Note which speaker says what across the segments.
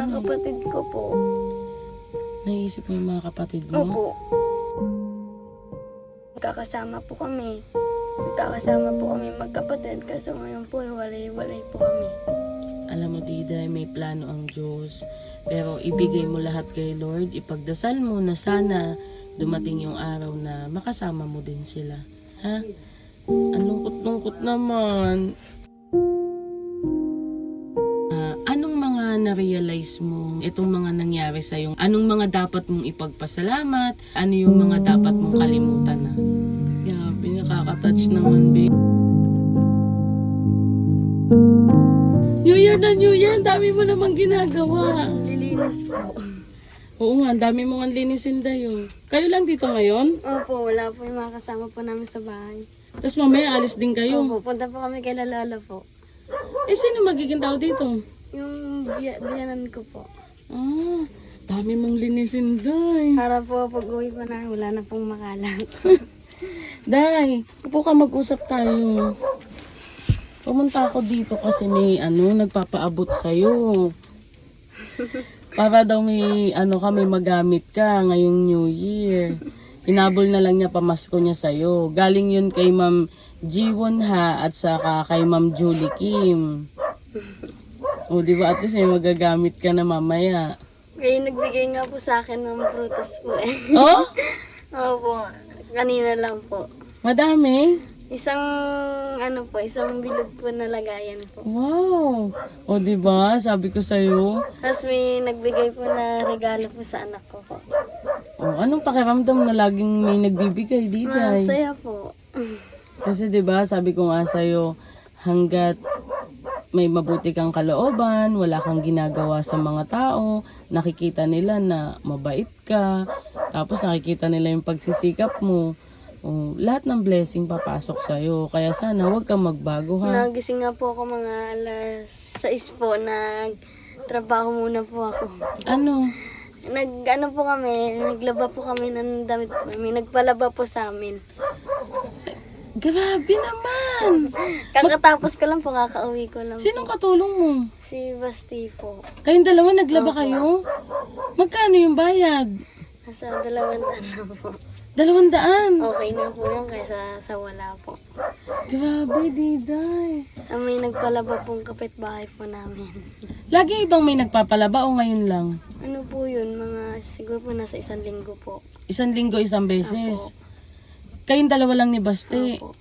Speaker 1: mga
Speaker 2: ano?
Speaker 1: kapatid ko po.
Speaker 2: Naisip mo yung mga kapatid mo?
Speaker 1: Opo. Magkakasama po kami. Magkakasama po kami magkapatid. Kaso ngayon po, walay-walay po kami.
Speaker 2: Alam mo, Diday, may plano ang Diyos. Pero ibigay mo lahat kay Lord. Ipagdasal mo na sana dumating yung araw na makasama mo din sila. Ha? Ang lungkot-lungkot naman. Mga na-realize mo itong mga nangyari sa'yo? Anong mga dapat mong ipagpasalamat? Ano yung mga dapat mong kalimutan na? Grabe, nakaka-touch naman, babe. New Year na New Year, ang dami mo namang ginagawa.
Speaker 1: Lilinis po.
Speaker 2: Oo nga, ang dami mong linisin dayo. Kayo lang dito ngayon?
Speaker 1: Opo, wala po yung mga kasama po namin sa bahay.
Speaker 2: Tapos mamaya alis din kayo.
Speaker 1: Opo, punta po kami kay Lalala po.
Speaker 2: Eh, sino magiging tao dito?
Speaker 1: Yung biya- biyanan ko po.
Speaker 2: Ah, dami mong linisin, Day.
Speaker 1: Para po pag uwi po na, wala na pong makalat.
Speaker 2: Day, upo ka mag-usap tayo. Pumunta ako dito kasi may ano, nagpapaabot sa'yo. Para daw may ano kami magamit ka ngayong New Year. Hinabol na lang niya pamasko niya sa'yo. Galing yun kay Ma'am Jiwon ha at saka kay Ma'am Julie Kim. O, di ba? At least may magagamit ka na mamaya.
Speaker 1: Kayo nagbigay nga po sa akin ng prutas po eh.
Speaker 2: Oh?
Speaker 1: Opo, kanina lang po.
Speaker 2: Madami?
Speaker 1: Isang ano po, isang bilog po na lagayan po.
Speaker 2: Wow! O, di ba? Sabi ko sa'yo.
Speaker 1: Tapos may nagbigay po na regalo po sa anak ko po.
Speaker 2: O, anong pakiramdam na laging may nagbibigay dito?
Speaker 1: Masaya po.
Speaker 2: Kasi 'di ba, sabi ko nga sa hangga't may mabuti kang kalooban, wala kang ginagawa sa mga tao, nakikita nila na mabait ka, tapos nakikita nila yung pagsisikap mo. Oh, lahat ng blessing papasok sa Kaya sana huwag kang magbago ha.
Speaker 1: Nagising nga po ako mga alas 6 po. Nagtrabaho muna po ako.
Speaker 2: Ano?
Speaker 1: Nag ano po kami, naglaba po kami ng damit po. May nagpalaba po sa amin.
Speaker 2: Grabe naman!
Speaker 1: Kakatapos ko lang po, kakauwi ko lang.
Speaker 2: Sinong katulong mo?
Speaker 1: Si Basti po.
Speaker 2: Kayong dalawa naglaba kayo? Magkano yung bayad?
Speaker 1: Nasa dalawang daan na po.
Speaker 2: Dalawang daan.
Speaker 1: Okay na po yan kaysa sa wala po.
Speaker 2: Grabe, Diday.
Speaker 1: Ah, May nagpalaba pong kapitbahay po namin.
Speaker 2: Lagi ibang may nagpapalaba o ngayon lang?
Speaker 1: Ano po yun? Mga siguro po nasa isang linggo po.
Speaker 2: Isang linggo, isang beses. Kayong dalawa lang ni Baste.
Speaker 1: Opo.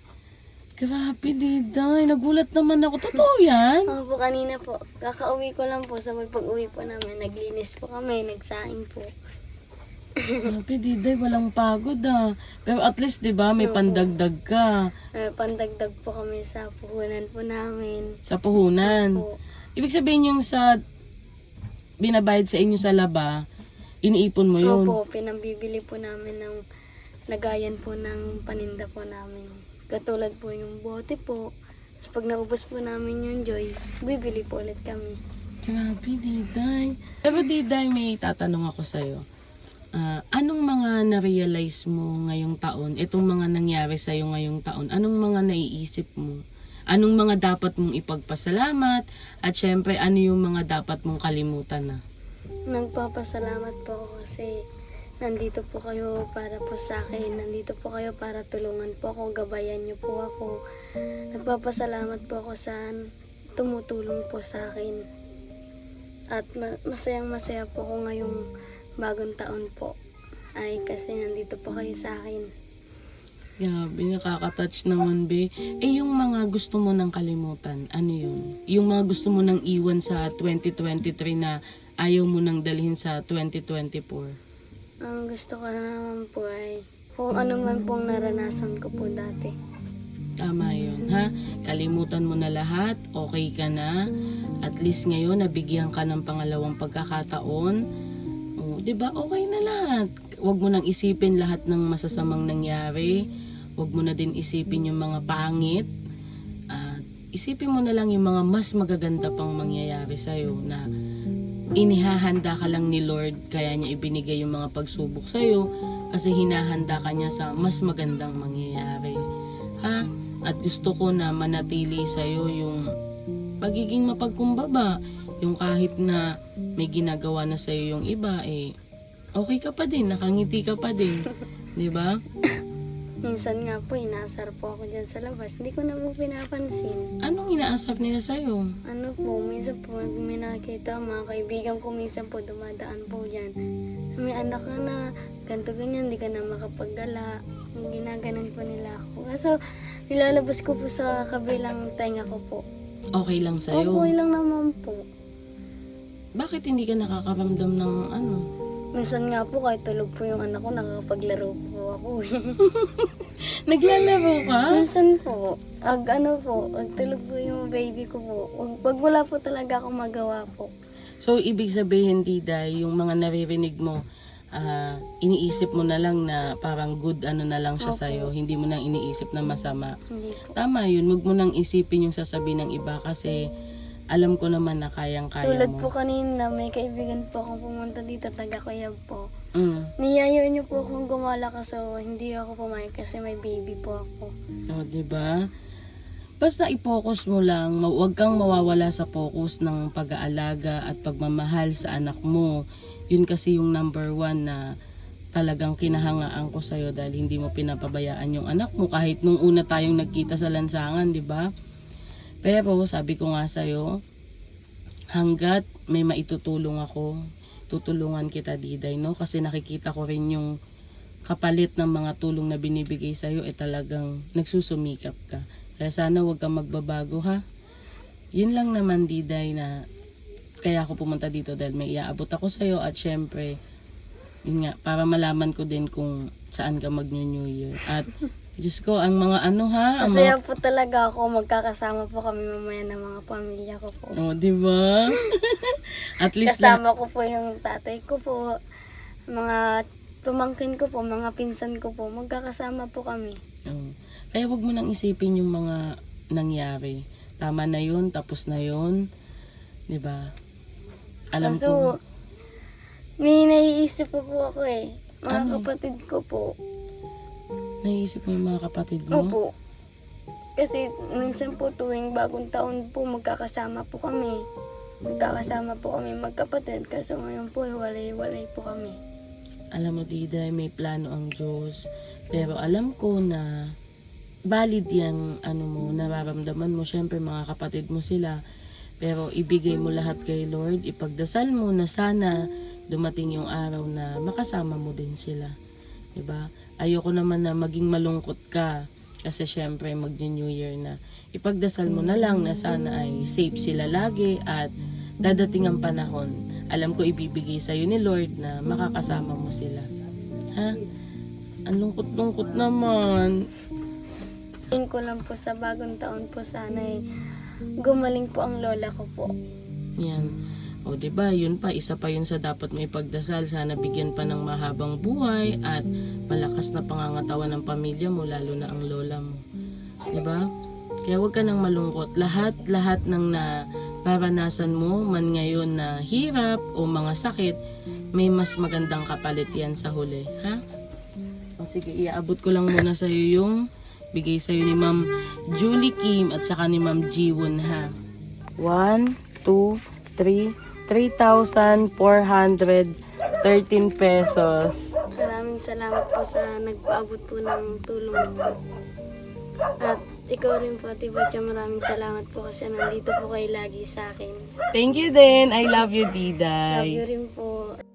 Speaker 2: Grabe, Diday. Nagulat naman ako. Totoo yan?
Speaker 1: Opo, kanina po. Kakauwi ko lang po. Sa pag-uwi po namin, naglinis po kami, nagsaing po.
Speaker 2: Grabe, Diday. Walang pagod ah. Pero at least, di ba, may pandagdag ka
Speaker 1: Eh, pandagdag po kami sa puhunan po namin.
Speaker 2: sa puhunan.
Speaker 1: Po.
Speaker 2: Ibig sabihin yung sa binabayad sa inyo sa laba, iniipon mo yun.
Speaker 1: Opo, pinambibili po namin ng lagayan po ng paninda po namin. Katulad po yung bote po. Pag naubos po namin yung joy, bibili po ulit kami.
Speaker 2: Grabe, Diday. Pero Diday, may tatanong ako sa'yo. Ah, anong mga na-realize mo ngayong taon? Itong mga nangyari sa'yo ngayong taon? Anong mga naiisip mo? Anong mga dapat mong ipagpasalamat? At syempre, ano yung mga dapat mong kalimutan na?
Speaker 1: Nagpapasalamat po ako kasi nandito po kayo para po sa akin. Nandito po kayo para tulungan po ako, gabayan niyo po ako. Nagpapasalamat po ako sa tumutulong po sa akin. At ma- masayang masaya po ako ngayong bagong taon po. Ay kasi nandito po kayo sa akin.
Speaker 2: Grabe, nakaka-touch naman, be. Eh, yung mga gusto mo nang kalimutan, ano yun? Yung mga gusto mo nang iwan sa 2023 na ayaw mo nang dalhin sa 2024?
Speaker 1: Ang gusto ko na naman po ay kung ano man pong naranasan ko po dati.
Speaker 2: Tama yun, ha? Kalimutan mo na lahat, okay ka na. At least ngayon, nabigyan ka ng pangalawang pagkakataon. O, di ba? Okay na lahat. Huwag mo nang isipin lahat ng masasamang nangyari. Huwag mo na din isipin yung mga pangit. At isipin mo na lang yung mga mas magaganda pang mangyayari sa'yo na inihahanda ka lang ni Lord kaya niya ibinigay yung mga pagsubok sa'yo kasi hinahanda ka niya sa mas magandang mangyayari. Ha? At gusto ko na manatili sa'yo yung pagiging mapagkumbaba, Yung kahit na may ginagawa na sa'yo yung iba, eh, okay ka pa din, nakangiti ka pa din. Di ba?
Speaker 1: Minsan nga po, inaasar po ako dyan sa labas. Hindi ko na po pinapansin.
Speaker 2: Anong inaasap nila sa'yo?
Speaker 1: Ano po, minsan po, pag may nakakita, mga kaibigan ko, minsan po dumadaan po dyan. May anak ka na, ganto ganyan, hindi ka na makapaggala. Ginaganan po nila ako. Kaso, nilalabas ko po sa kabilang tenga ko po.
Speaker 2: Okay lang sa'yo?
Speaker 1: Okay lang naman po.
Speaker 2: Bakit hindi ka nakakaramdam ng ano?
Speaker 1: Minsan nga po, kahit tulog po yung anak ko, nakakapaglaro po ako.
Speaker 2: Naglalaro ka?
Speaker 1: Minsan po, ag ano po, ag tulog po yung baby ko po. Wag, wag wala po talaga akong magawa po.
Speaker 2: So, ibig sabihin, Diday, yung mga naririnig mo, ah, iniisip mo na lang na parang good ano na lang siya
Speaker 1: Opo.
Speaker 2: sa'yo. Hindi mo nang iniisip na masama.
Speaker 1: Hindi po.
Speaker 2: Tama yun. Huwag mo nang isipin yung sasabihin ng iba kasi alam ko naman na kayang-kaya
Speaker 1: Tulad
Speaker 2: mo.
Speaker 1: po kanina, may kaibigan po akong pumunta dito, taga Kuyab po.
Speaker 2: Mm.
Speaker 1: Niyayo niyo po akong gumala kaso hindi ako pumayag kasi may baby po ako.
Speaker 2: O, di ba? Basta i-focus mo lang, huwag kang mawawala sa focus ng pag-aalaga at pagmamahal sa anak mo. Yun kasi yung number one na talagang kinahangaan ko sa'yo dahil hindi mo pinapabayaan yung anak mo kahit nung una tayong nagkita sa lansangan, di ba? Pero sabi ko nga sa'yo, hanggat may maitutulong ako, tutulungan kita Diday, no? Kasi nakikita ko rin yung kapalit ng mga tulong na binibigay sa'yo, eh talagang nagsusumikap ka. Kaya sana huwag kang magbabago, ha? Yun lang naman, Diday, na kaya ako pumunta dito dahil may iaabot ako sa'yo at syempre, yun nga, para malaman ko din kung saan ka mag-New Year. At, Diyos ko, ang mga ano ha, ang mga
Speaker 1: Masaya po talaga ako, magkakasama po kami mamaya ng mga pamilya ko po.
Speaker 2: Oh, di ba? At least na,
Speaker 1: Kasama ko po yung tatay ko po, mga pamangkin ko po, mga pinsan ko po, magkakasama po kami.
Speaker 2: oh. Kaya wag mo nang isipin yung mga nangyari. Tama na yun, tapos na yun. Di ba? Alam
Speaker 1: Kaso,
Speaker 2: ko,
Speaker 1: may naiisip po po ako eh. Mga
Speaker 2: Ano?
Speaker 1: kapatid ko po.
Speaker 2: Naisip mo yung mga kapatid mo?
Speaker 1: Opo. Kasi minsan po tuwing bagong taon po magkakasama po kami. Magkakasama po kami magkapatid. Kaso ngayon po walay-walay po kami.
Speaker 2: Alam mo, Diday, may plano ang Diyos. Pero alam ko na valid yung ano mo, nararamdaman mo. Siyempre, mga kapatid mo sila. Pero ibigay mo lahat kay Lord. Ipagdasal mo na sana dumating yung araw na makasama mo din sila. 'Di ba? Ayoko naman na maging malungkot ka. Kasi syempre, mag-New Year na. Ipagdasal mo na lang na sana ay safe sila lagi at dadating ang panahon. Alam ko ibibigay sa'yo ni Lord na makakasama mo sila. Ha? Ang lungkot-lungkot naman.
Speaker 1: Tingin ko lang po sa bagong taon po sana eh, gumaling po ang lola ko po.
Speaker 2: Yan. O, ba Yun pa, isa pa yun sa dapat may pagdasal. Sana bigyan pa ng mahabang buhay at malakas na pangangatawan ng pamilya mo, lalo na ang lola mo. Ba? Kaya huwag ka nang malungkot. Lahat, lahat ng na paranasan mo man ngayon na hirap o mga sakit, may mas magandang kapalit yan sa huli. Ha? O sige, iaabot ko lang muna sa'yo yung bigay sa'yo ni Ma'am Julie Kim at saka ni Ma'am Jiwon ha. 1, 2, 3, 3,413 pesos.
Speaker 1: Maraming salamat po sa nagpaabot po ng tulong po. At ikaw rin po, Tibatya, maraming salamat po kasi nandito po kayo lagi sa akin.
Speaker 2: Thank you din. I love you,
Speaker 1: Love
Speaker 2: Diday.
Speaker 1: you rin po.